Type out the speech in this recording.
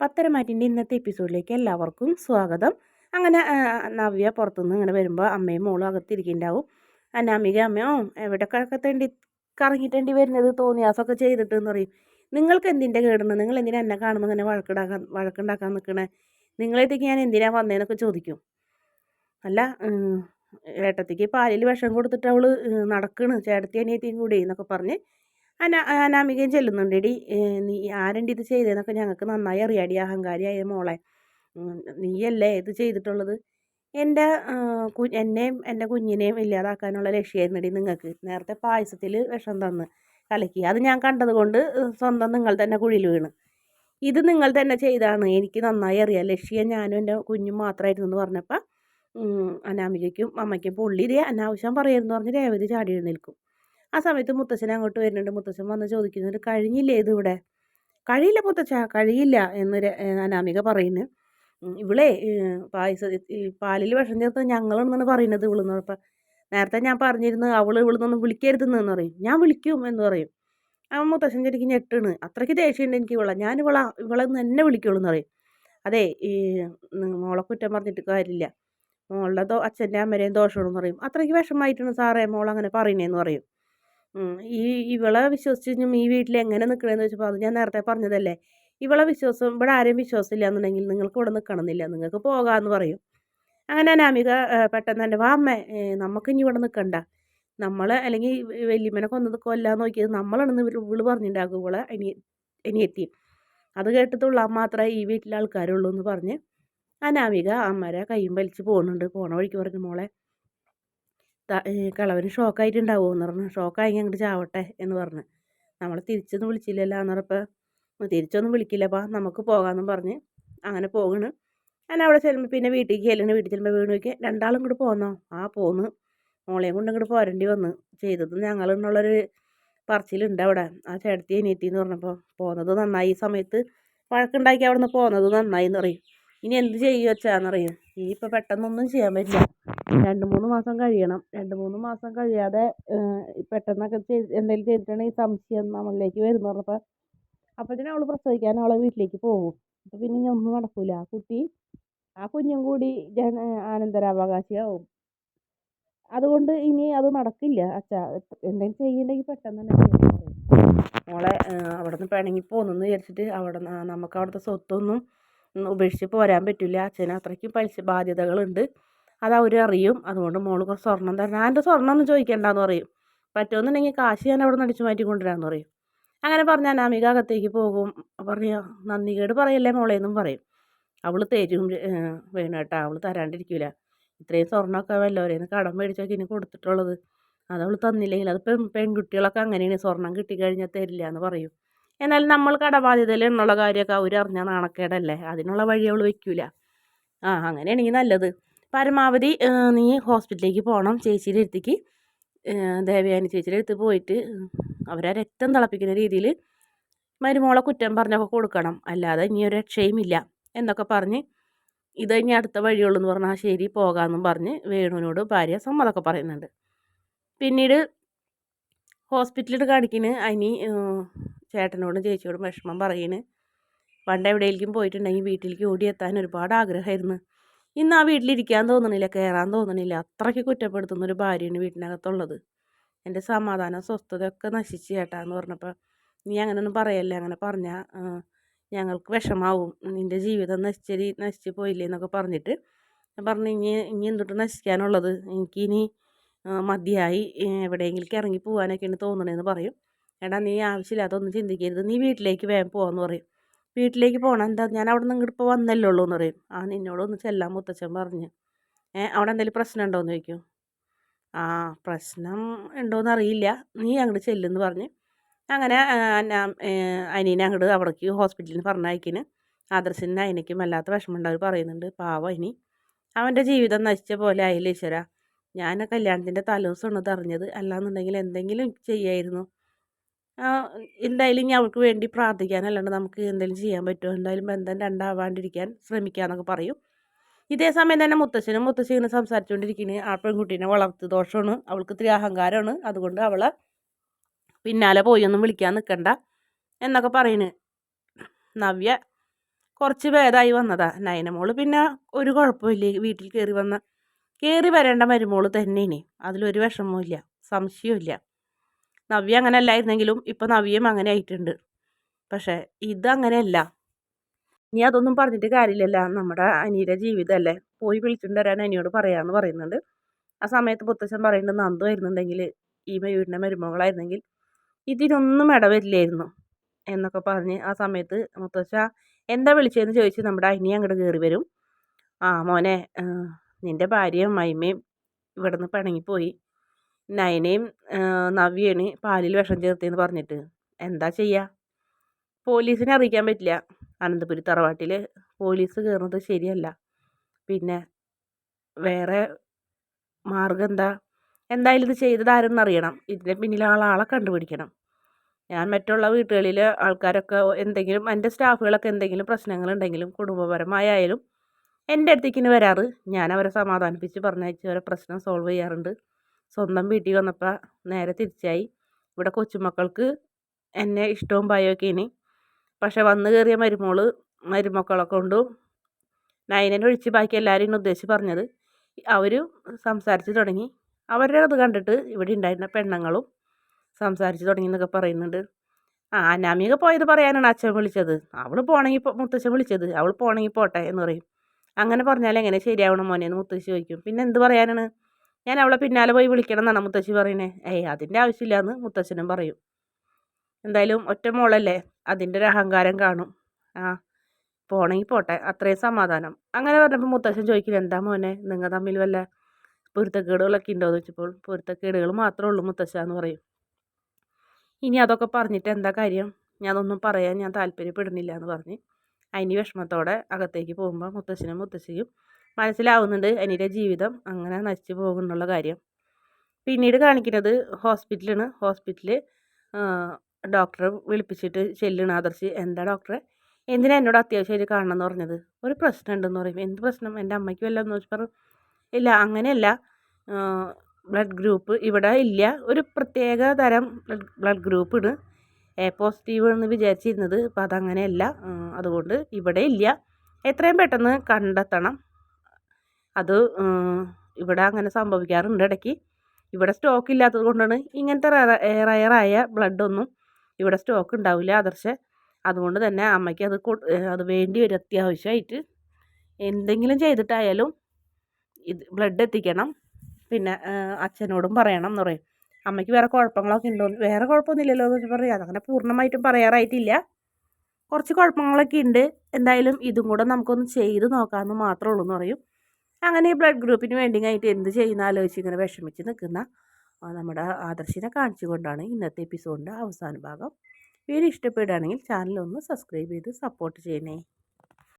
പത്തരമാറ്റിന്റെ ഇന്നത്തെ എപ്പിസോഡിലേക്ക് എല്ലാവർക്കും സ്വാഗതം. അങ്ങനെ നവ്യ പുറത്തുനിന്ന് ഇങ്ങനെ വരുമ്പോൾ അമ്മയും മോളും അകത്തിരിക്കുന്നുണ്ടാവും അനാമിക അമ്മയോ എവിടെ തേണ്ടി കറങ്ങിട്ടേണ്ടി വരുന്നത് തോന്നിയാസൊക്കെ ചെയ്തിട്ട് എന്ന് പറയും. നിങ്ങൾക്ക് എന്തിന്റെ കേടുന്നു? നിങ്ങൾ എന്തിനാ എന്നെ കാണുമ്പോൾ ഇങ്ങനെ വഴക്കിടാക്കാൻ വഴക്കുണ്ടാക്കാൻ നിൽക്കണേ? നിങ്ങളേത്തേക്ക് ഞാൻ എന്തിനാ വന്നതെന്നൊക്കെ ചോദിക്കും. അല്ല ഏട്ടത്തേക്ക് പാലിൽ വിഷം കൊടുത്തിട്ട് അവൾ നടക്കണ്. ചേട്ടത്തി അനിയത്തിയും കൂടി എന്നൊക്കെ പറഞ്ഞ് അനാ അനാമികയും ചെല്ലുന്നുണ്ടെടി. നീ ആരണ്ടി ഇത് ചെയ്തതെന്നൊക്കെ ഞങ്ങൾക്ക് നന്നായി അറിയാടി അഹങ്കാരിയായ മോളെ. നീയല്ലേ ഇത് ചെയ്തിട്ടുള്ളത്? എന്റെ കു എന്നെയും എന്റെ കുഞ്ഞിനെയും ഇല്ലാതാക്കാനുള്ള ലക്ഷ്യമായിരുന്നടി നിങ്ങൾക്ക് നേരത്തെ പായസത്തിൽ വിഷം തന്ന് കലക്കി. അത് ഞാൻ കണ്ടത് കൊണ്ട് സ്വന്തം നിങ്ങൾ തന്നെ കുഴിയിൽ വീണ്. ഇത് നിങ്ങൾ തന്നെ ചെയ്താണ്. എനിക്ക് നന്നായി അറിയാം. ലക്ഷ്യം ഞാനും എന്റെ കുഞ്ഞും മാത്രമായിരുന്നു എന്ന് പറഞ്ഞപ്പോൾ അനാമികയ്ക്കും അമ്മയ്ക്കും പുള്ളി ഇതേ അനാവശ്യം പറയരുതെന്ന് പറഞ്ഞ് രേവതി ചാടി എഴുന്നേൽക്കും. ആ സമയത്ത് മുത്തച്ഛൻ അങ്ങോട്ട് വരുന്നുണ്ട്. മുത്തച്ഛൻ വന്ന് ചോദിക്കുന്നുണ്ട് കഴിഞ്ഞില്ലേ ഇത് ഇവിടെ? കഴിയില്ല മുത്തച്ഛ കഴിയില്ല എന്നൊരു അനാമിക പറയുന്നു. ഇവളെ പായസ പാലിൽ വിഷം ചേർത്ത് ഞങ്ങളെന്നാണ് പറയുന്നത് ഇവളെന്ന് പറഞ്ഞപ്പോൾ നേരത്തെ ഞാൻ പറഞ്ഞിരുന്നു അവൾ ഇവളെന്നൊന്നും വിളിക്കരുതെന്ന് പറയും. ഞാൻ വിളിക്കും എന്ന് പറയും. അവൻ മുത്തശ്ശൻ ശരിക്ക് ഞെട്ടാണ്. അത്രയ്ക്ക് ദേഷ്യമുണ്ട് എനിക്ക് ഇവളെ. ഞാൻ ഇവളെ ഇവളെ എന്നെ വിളിക്കുള്ളൂ എന്ന് പറയും. അതെ ഈ മോളെ കുറ്റം പറഞ്ഞിട്ട് കാര്യമില്ല. മോളുടെ അച്ഛന്റെ അമ്മരെയും ദോഷമാണെന്ന് പറയും. അത്രയ്ക്ക് വിഷമമായിട്ടാണ് സാറേ മോൾ അങ്ങനെ പറയുന്നതെന്ന് പറയും. ഈ ഇവളെ വിശ്വസിച്ചും ഈ വീട്ടിൽ എങ്ങനെ നിൽക്കണമെന്ന് വെച്ചപ്പോൾ അത് ഞാൻ നേരത്തെ പറഞ്ഞതല്ലേ. ഇവളെ വിശ്വാസം ഇവിടെ ആരെയും വിശ്വാസമില്ല എന്നുണ്ടെങ്കിൽ നിങ്ങൾക്ക് ഇവിടെ നിൽക്കണമെന്നില്ല നിങ്ങൾക്ക് പോകാമെന്ന് പറയും. അങ്ങനെ അനാമിക പെട്ടെന്ന് തന്നെ വാ അമ്മേ നമുക്ക് ഇനി ഇവിടെ നിൽക്കണ്ട നമ്മൾ അല്ലെങ്കിൽ വലിയമ്മനെ കൊന്നത് കൊല്ലാൻ നോക്കിയത് നമ്മളാണെന്ന് ഇവൾ പറഞ്ഞിട്ടുണ്ടാകും ഇവളെ ഇനി ഇനിയെത്തി അത് കേട്ടിട്ടുള്ള മാത്രമേ ഈ വീട്ടിലെ ആൾക്കാരുള്ളൂ എന്ന് പറഞ്ഞ് അനാമിക അമ്മരെ കൈയും വലിച്ച് പോകുന്നുണ്ട് പോണ വഴിക്ക് പറഞ്ഞു മോളെ കളവന് ഷോക്കായിട്ടുണ്ടാവുമോ എന്ന് പറഞ്ഞു. ഷോക്കായി അങ്ങോട്ട് ചാവട്ടെ എന്ന് പറഞ്ഞു. നമ്മൾ തിരിച്ചൊന്നും വിളിച്ചില്ലല്ലോ എന്ന് പറഞ്ഞപ്പോൾ തിരിച്ചൊന്നും വിളിക്കില്ലപ്പാ നമുക്ക് പോകാമെന്നും പറഞ്ഞ് അങ്ങനെ പോകണ്. ഞാൻ അവിടെ ചെല്ലുമ്പോൾ പിന്നെ വീട്ടിലേക്ക് ചെല്ലണ വീട്ടിൽ ചെല്ലുമ്പോൾ വീണ് നോക്കി രണ്ടാളും കൂടെ പോന്നോ? ആ പോന്ന്. മോളെയും കൊണ്ട് ഇങ്ങോട്ട് പോരേണ്ടി വന്ന്. ചെയ്തത് ഞങ്ങളെന്നുള്ളൊരു പറച്ചിലുണ്ട് അവിടെ. ആ ചേട്ടത്തി അനിയത്തി എന്ന് പറഞ്ഞപ്പോൾ പോകുന്നത് നന്നായി. ഈ സമയത്ത് വഴക്കുണ്ടാക്കി അവിടെ നിന്ന് പോകുന്നത് നന്നായി എന്ന് പറയും. ഇനി എന്ത് ചെയ്യുക വെച്ചാന്നറിയും ഇനിയിപ്പോൾ പെട്ടെന്നൊന്നും ചെയ്യാൻ പറ്റില്ല. രണ്ട് മൂന്ന് മാസം കഴിയണം. രണ്ട് മൂന്ന് മാസം കഴിയാതെ പെട്ടെന്നൊക്കെ ചെയ്ത് എന്തെങ്കിലും ചെയ്തിട്ടുണ്ടെങ്കിൽ സംശയം നമ്മളിലേക്ക് വരും എന്ന് പറഞ്ഞപ്പോൾ അപ്പോഴത്തേനും അവൾ പ്രസവിക്കാൻ അവളെ വീട്ടിലേക്ക് പോകും. അപ്പോൾ പിന്നെ ഇനി ഒന്നും നടക്കില്ല ആ കുട്ടി ആ കുഞ്ഞും കൂടി ജന അനന്തരാവകാശിയാവും. അതുകൊണ്ട് ഇനി അത് നടക്കില്ല. അച്ഛാ എന്തെങ്കിലും ചെയ്യണ്ടെങ്കിൽ പെട്ടെന്ന് തന്നെ മോളെ അവിടെ നിന്ന് പിണങ്ങി പോകുന്നെന്ന് വിചാരിച്ചിട്ട് അവിടെ നമുക്ക് അവിടുത്തെ സ്വത്തൊന്നും ഉപേക്ഷിച്ച് പോരാൻ പറ്റില്ല അച്ഛന് അത്രയ്ക്കും പലിശ ബാധ്യതകളുണ്ട്. അത് അവർ അറിയും. അതുകൊണ്ട് മോൾ കുറച്ച് സ്വർണം തരണം എന്റെ സ്വർണം ഒന്നും ചോദിക്കേണ്ടെന്ന് പറയും. പറ്റുമെന്നുണ്ടെങ്കിൽ കാശ് ഞാൻ അവിടെ നിന്ന് അടിച്ചു മാറ്റി കൊണ്ടുവരാമെന്ന് പറയും. അങ്ങനെ പറഞ്ഞാൽ അനാമിക അകത്തേക്ക് പോകും. പറയാ നന്ദികേട് പറയല്ലേ മോളെ എന്നും പറയും. അവൾ തരും വേണം കേട്ടോ. അവൾ തരാണ്ടിരിക്കില്ല ഇത്രയും സ്വർണമൊക്കെ വല്ലവരേന്ന് കടം മേടിച്ചൊക്കെ ഇനി കൊടുത്തിട്ടുള്ളത്. അത് അവൾ തന്നില്ലെങ്കിൽ അത് പെൺ പെൺകുട്ടികളൊക്കെ അങ്ങനെയാണ് സ്വർണം കിട്ടിക്കഴിഞ്ഞാൽ തരില്ല എന്ന് പറയും. എന്നാൽ നമ്മൾ കടബാധ്യതയിൽ എന്നുള്ള കാര്യമൊക്കെ അവർ അറിഞ്ഞാൽ നാണക്കേടല്ലേ? അതിനുള്ള വഴി അവൾ വയ്ക്കൂല. ആ അങ്ങനെയാണെങ്കിൽ നല്ലത്. പരമാവധി നീ ഹോസ്പിറ്റലിലേക്ക് പോകണം ചേച്ചിയുടെ അടുത്തേക്ക്. ദേവയാനി ചേച്ചിയുടെ അടുത്ത് പോയിട്ട് അവരെ രക്തം തിളപ്പിക്കുന്ന രീതിയിൽ മരുമോളെ കുറ്റം പറഞ്ഞൊക്കെ കൊടുക്കണം. അല്ലാതെ ഇനി ഒരു രക്ഷയുമില്ല എന്നൊക്കെ പറഞ്ഞ് ഇത് ഇനി അടുത്ത വഴിയുള്ളൂ എന്ന് പറഞ്ഞാൽ ശരി പോകാമെന്നും പറഞ്ഞ് വേണുവിനോട് ഭാര്യ സമ്മതമൊക്കെ പറയുന്നുണ്ട്. പിന്നീട് ഹോസ്പിറ്റലിൽ കാണിക്കുന്ന അതിന് ചേട്ടനോടും ചേച്ചിയോടും വിഷമം പറയുന്നു പണ്ട് എവിടെയെങ്കിലും പോയിട്ടുണ്ടെങ്കിൽ വീട്ടിലേക്ക് ഓടിയെത്താൻ ഒരുപാട് ആഗ്രഹമായിരുന്നു. ഇന്ന് ആ വീട്ടിലിരിക്കാൻ തോന്നണില്ല കയറാൻ തോന്നണില്ല. അത്രയ്ക്ക് കുറ്റപ്പെടുത്തുന്ന ഒരു ഭാര്യയാണ് വീട്ടിനകത്തുള്ളത്. എന്റെ സമാധാനം സ്വസ്ഥതയൊക്കെ നശിച്ചു ചേട്ടാന്ന് പറഞ്ഞപ്പോൾ നീ അങ്ങനെയൊന്നും പറയല്ലേ? അങ്ങനെ പറഞ്ഞാൽ ഞങ്ങൾക്ക് വിഷമാവും. നിന്റെ ജീവിതം നശിച്ചരി നശിച്ചു പോയില്ലേ എന്നൊക്കെ പറഞ്ഞിട്ട് ഞാൻ പറഞ്ഞു ഇനി ഇനി എന്തുട്ട് നശിക്കാനുള്ളത്? എനിക്കിനി മതിയായി. എവിടെയെങ്കിലും ഇറങ്ങി പോകാനൊക്കെയാണ് തോന്നണതെന്ന് പറയും. എടാ നീ ആവശ്യമില്ലാത്തതൊന്നും ചിന്തിക്കരുത്. നീ വീട്ടിലേക്ക് വേഗം പോകാമെന്ന് പറയും. വീട്ടിലേക്ക് പോകണം എന്താ ഞാൻ അവിടെ നിന്ന് ഇങ്ങോട്ട് ഇപ്പോൾ വന്നല്ലേ ഉള്ളൂ എന്ന് പറയും. ആ നിന്നോട് ഒന്ന് ചെല്ലാൻ മുത്തച്ഛൻ പറഞ്ഞ്. ഏ അവിടെ എന്തെങ്കിലും പ്രശ്നം ഉണ്ടോ എന്ന് ചോദിക്കും. ആ പ്രശ്നം ഉണ്ടോയെന്ന് അറിയില്ല. നീ അങ്ങോട്ട് ചെല്ലുമെന്ന് പറഞ്ഞ്. അങ്ങനെ അനീനെ അങ്ങോട്ട് അവിടേക്ക് ഹോസ്പിറ്റലിൽ പറഞ്ഞയക്കിന് ആദർശിന് അതിനേക്കും വല്ലാത്ത വിഷമമുണ്ട്. അവർ പറയുന്നുണ്ട് പാവം ഇനി അവന്റെ ജീവിതം നശിച്ച പോലെ ആയില്ല ഈശ്വര. ഞാൻ കല്യാണത്തിന്റെ തലേദിവസമാണ് ഇത് അറിഞ്ഞത്? അല്ലാന്നുണ്ടെങ്കിൽ എന്തെങ്കിലും ചെയ്യായിരുന്നു. എന്തായാലും ഇനി അവൾക്ക് വേണ്ടി പ്രാർത്ഥിക്കാനല്ലാണ്ട് നമുക്ക് എന്തെങ്കിലും ചെയ്യാൻ പറ്റുമോ? എന്തായാലും ബന്ധം രണ്ടാവാണ്ടിരിക്കാൻ ശ്രമിക്കാമെന്നൊക്കെ പറയും. ഇതേ സമയം തന്നെ മുത്തശ്ശനും മുത്തശ്ശി ഇങ്ങനെ സംസാരിച്ചുകൊണ്ടിരിക്കുന്നത് ആ പെൺകുട്ടീനെ വളർത്ത് ദോഷമാണ്. അവൾക്ക് ഇത്തിരി അഹങ്കാരമാണ്. അതുകൊണ്ട് അവളെ പിന്നാലെ പോയി ഒന്നും വിളിക്കാൻ നിൽക്കണ്ട എന്നൊക്കെ പറയുന്നു നവ്യ കുറച്ച് ഭേദമായി വന്നതാ. നയനമോൾ പിന്നെ ഒരു കുഴപ്പമില്ല. വീട്ടിൽ കയറി വന്ന കയറി വരേണ്ട മരുമോൾ തന്നെയാണ്. അതിലൊരു വിഷമവും ഇല്ല സംശയവും നവ്യ അങ്ങനെ അല്ലായിരുന്നെങ്കിലും ഇപ്പം നവ്യം അങ്ങനെ ആയിട്ടുണ്ട്. പക്ഷേ ഇതങ്ങനെയല്ല ഇനി അതൊന്നും പറഞ്ഞിട്ട് കാര്യമില്ലല്ല. നമ്മുടെ അനിയുടെ ജീവിതമല്ലേ പോയി വിളിച്ചിട്ട് വരാൻ അനിയോട് പറയാമെന്ന് പറയുന്നുണ്ട്. ആ സമയത്ത് പുത്തച്ഛൻ പറയുന്നത് നന്ദു ആയിരുന്നുണ്ടെങ്കിൽ ഈ മയൂരിന്റെ മരുമകളായിരുന്നെങ്കിൽ ഇതിനൊന്നും ഇടവരില്ലായിരുന്നു. എന്നൊക്കെ പറഞ്ഞ് ആ സമയത്ത് മുത്തച്ഛ എന്താ വിളിച്ചതെന്ന് ചോദിച്ച് നമ്മുടെ അനി അങ്ങോട്ട് കയറി വരും. ആ മോനെ നിന്റെ ഭാര്യയും മൈമയും ഇവിടെ നിന്ന് പിണങ്ങിപ്പോയി. നയനയും നവ്യയാണ് പാലിൽ വിഷം ചേർത്തേന്ന് പറഞ്ഞിട്ട്. എന്താ ചെയ്യുക പോലീസിനെ അറിയിക്കാൻ പറ്റില്ല. അനന്തപുരി തറവാട്ടിൽ പോലീസ് കയറുന്നത് ശരിയല്ല. പിന്നെ വേറെ മാർഗം എന്താ? എന്തായാലും ഇത് ചെയ്തതാരെന്ന് അറിയണം. ഇതിന്റെ പിന്നിൽ ആളാളെ കണ്ടുപിടിക്കണം. ഞാൻ മറ്റുള്ള വീട്ടുകളിൽ ആൾക്കാരൊക്കെ എന്തെങ്കിലും എന്റെ സ്റ്റാഫുകളൊക്കെ എന്തെങ്കിലും പ്രശ്നങ്ങളുണ്ടെങ്കിലും കുടുംബപരമായാലും എന്റെ അടുത്തേക്കിന് വരാറ്. ഞാൻ അവരെ സമാധാനിപ്പിച്ച് പറഞ്ഞയച്ച് അവരെ പ്രശ്നം സോൾവ് ചെയ്യാറുണ്ട്. സ്വന്തം വീട്ടിൽ വന്നപ്പോൾ നേരെ തിരിച്ചായി. ഇവിടെ കൊച്ചുമക്കൾക്ക് എന്നെ ഇഷ്ടവും ഭയമൊക്കെ ഇനി. പക്ഷെ വന്നു കയറിയ മരുമോൾ മരുമക്കളെ കൊണ്ടും നയനനെ ഒഴിച്ച് ബാക്കി എല്ലാവരും ഉദ്ദേശിച്ച് പറഞ്ഞത്. അവർ സംസാരിച്ച് തുടങ്ങി. അവരുടെ അത് കണ്ടിട്ട് ഇവിടെ ഉണ്ടായിരുന്ന പെണ്ണുങ്ങളും സംസാരിച്ച് തുടങ്ങി എന്നൊക്കെ പറയുന്നുണ്ട്. ആ അനാമിക പോയത് പറയാനാണ് അച്ഛൻ വിളിച്ചത്. അവൾ പോണെങ്കിൽ മുത്തച്ഛൻ വിളിച്ചത്. അവൾ പോണെങ്കിൽ പോട്ടെ എന്ന് പറയും. അങ്ങനെ പറഞ്ഞാൽ എങ്ങനെ ശരിയാവണം മോനെ എന്ന് മുത്തശ്ശി ചോദിക്കും. പിന്നെ എന്ത് പറയാനാണ്? ഞാൻ അവളെ പിന്നാലെ പോയി വിളിക്കണം എന്നാണ് മുത്തശ്ശി പറയുന്നത് ഏയ് അതിന്റെ ആവശ്യമില്ല എന്ന് മുത്തശ്ശനും പറയും. എന്തായാലും ഒറ്റ മോളല്ലേ അതിന്റെ ഒരു അഹങ്കാരം കാണും. ആ പോണെങ്കിൽ പോട്ടെ അത്രയും സമാധാനം. അങ്ങനെ പറഞ്ഞപ്പോൾ മുത്തശ്ശൻ ചോദിക്കില്ല എന്താ മോനെ നിങ്ങൾ തമ്മിൽ വല്ല പൊരുത്തക്കേടുകളൊക്കെ ഉണ്ടോ? എന്ന് വെച്ചപ്പോൾ പൊരുത്തക്കേടുകൾ മാത്രമേ ഉള്ളൂ മുത്തശ്ശ എന്ന് പറയും. ഇനി അതൊക്കെ പറഞ്ഞിട്ട് എന്താ കാര്യം? ഞാനൊന്നും പറയാൻ ഞാൻ താല്പര്യപ്പെടുന്നില്ല എന്ന് പറഞ്ഞ് അതിന് വിഷമത്തോടെ അകത്തേക്ക് പോകുമ്പോൾ മുത്തശ്ശനും മുത്തശ്ശിയും മനസ്സിലാവുന്നുണ്ട് അനിയുടെ ജീവിതം അങ്ങനെ നശിച്ചു പോകുന്നുള്ള കാര്യം. പിന്നീട് കാണിക്കുന്നത് ഹോസ്പിറ്റലാണ്. ഹോസ്പിറ്റലിൽ ഡോക്ടറെ വിളിപ്പിച്ചിട്ട് ചെല്ലണം ആദർശ്. എന്താ ഡോക്ടറെ? എന്തിനാ എന്നോട് അത്യാവശ്യമായിട്ട് കാണണം എന്ന് പറഞ്ഞത്? ഒരു പ്രശ്നം ഉണ്ടെന്ന് പറയും. എന്ത് പ്രശ്നം? എന്റെ അമ്മയ്ക്ക് വല്ല എന്ന് വല്ലതെന്ന് പറഞ്ഞു ഇല്ല അങ്ങനെയല്ല. ബ്ലഡ് ഗ്രൂപ്പ് ഇവിടെ ഇല്ല. ഒരു പ്രത്യേക തരം ബ്ലഡ് ഗ്രൂപ്പ് എ പോസിറ്റീവ് എന്ന് വിചാരിച്ചിരുന്നത്. അപ്പോൾ അതങ്ങനെയല്ല. അതുകൊണ്ട് ഇവിടെ ഇല്ല. എത്രയും പെട്ടെന്ന് കണ്ടെത്തണം. അത് ഇവിടെ അങ്ങനെ സംഭവിക്കാറുണ്ട് ഇടയ്ക്ക്. ഇവിടെ സ്റ്റോക്ക് ഇല്ലാത്തത് കൊണ്ടാണ് ഇങ്ങനത്തെ റയറായ ബ്ലഡൊന്നും ഇവിടെ സ്റ്റോക്ക് ഉണ്ടാവില്ല ആദർശ്. അതുകൊണ്ട് തന്നെ അമ്മയ്ക്ക് അത് അത് വേണ്ടി വരും അത്യാവശ്യമായിട്ട്. എന്തെങ്കിലും ചെയ്തിട്ടായാലും ഇത് ബ്ലഡ് എത്തിക്കണം. പിന്നെ അച്ഛനോടും പറയണം എന്ന് പറയും. അമ്മയ്ക്ക് വേറെ കുഴപ്പങ്ങളൊക്കെ ഉണ്ടോ? വേറെ കുഴപ്പമൊന്നുമില്ലല്ലോ എന്ന് പറയാം അതങ്ങനെ പൂർണമായിട്ടും പറയാറായിട്ടില്ല. കുറച്ച് കുഴപ്പങ്ങളൊക്കെ ഉണ്ട്. എന്തായാലും ഇതും കൂടെ നമുക്കൊന്ന് ചെയ്ത് നോക്കാമെന്ന് മാത്രമേ ഉള്ളൂ എന്ന് പറയും. അങ്ങനെ ഈ ബ്ലഡ് ഗ്രൂപ്പിന് വേണ്ടിയായിട്ട് എന്ത് ചെയ്യുന്ന ആലോചിച്ച് ഇങ്ങനെ വിഷമിച്ച് നിൽക്കുന്ന നമ്മുടെ ആദർശിനെ കാണിച്ചുകൊണ്ടാണ് ഇന്നത്തെ എപ്പിസോഡിന്റെ അവസാന ഭാഗം. വീഡിയോ ഇഷ്ടപ്പെടുകയാണെങ്കിൽ ചാനൽ ഒന്ന് സബ്സ്ക്രൈബ് ചെയ്ത് സപ്പോർട്ട് ചെയ്യണേ.